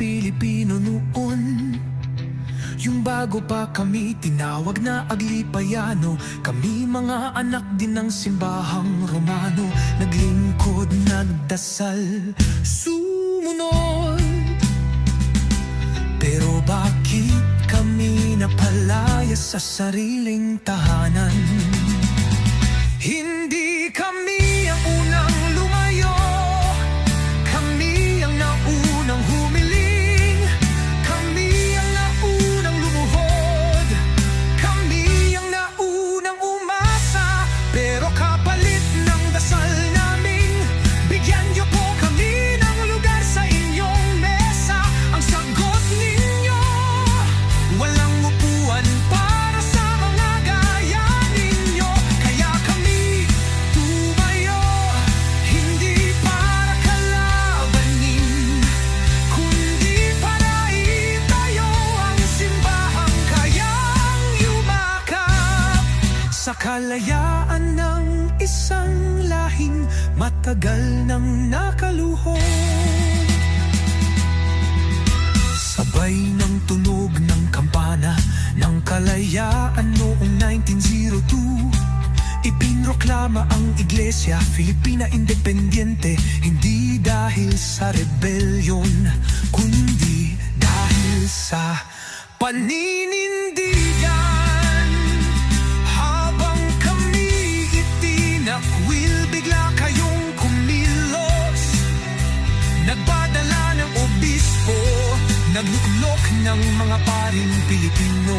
Pilipino noon. Yung bago pa kami tinawag na Aglipayano Kami mga anak din ng simbahang Romano. Naglingkod, nagdasal, sumunod. Pero bakit kami napalaya sa sariling tahanan? Hindi Sa kalayaan ng isang lahing matagal nang nakaluhod Sabay ng tunog ng kampana ng kalayaan noong 1902 Ipinroklama ang Iglesia Filipina Independiente Hindi dahil sa rebelyon Kundi dahil sa paninindigan ng mga paring Pilipino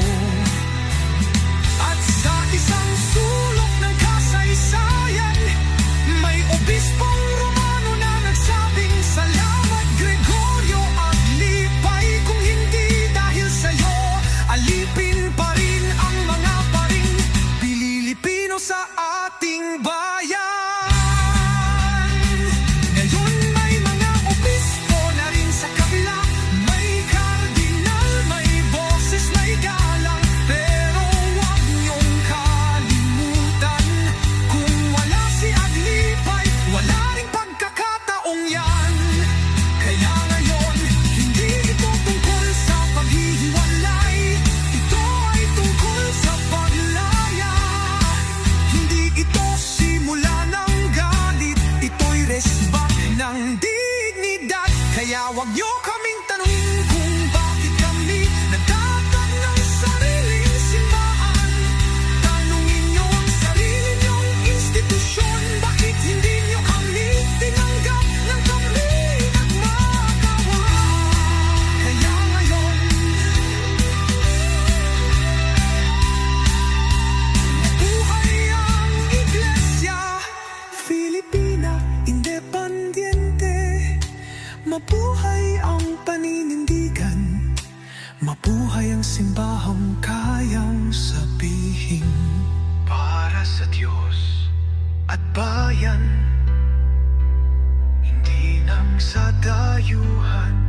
ng dignidad. Kaya wag niyo kaming Mabuhay ang paninindigan. Mabuhay ang simbahang kayang sabihin. Para sa Diyos at bayan Hindi nang sa dayuhan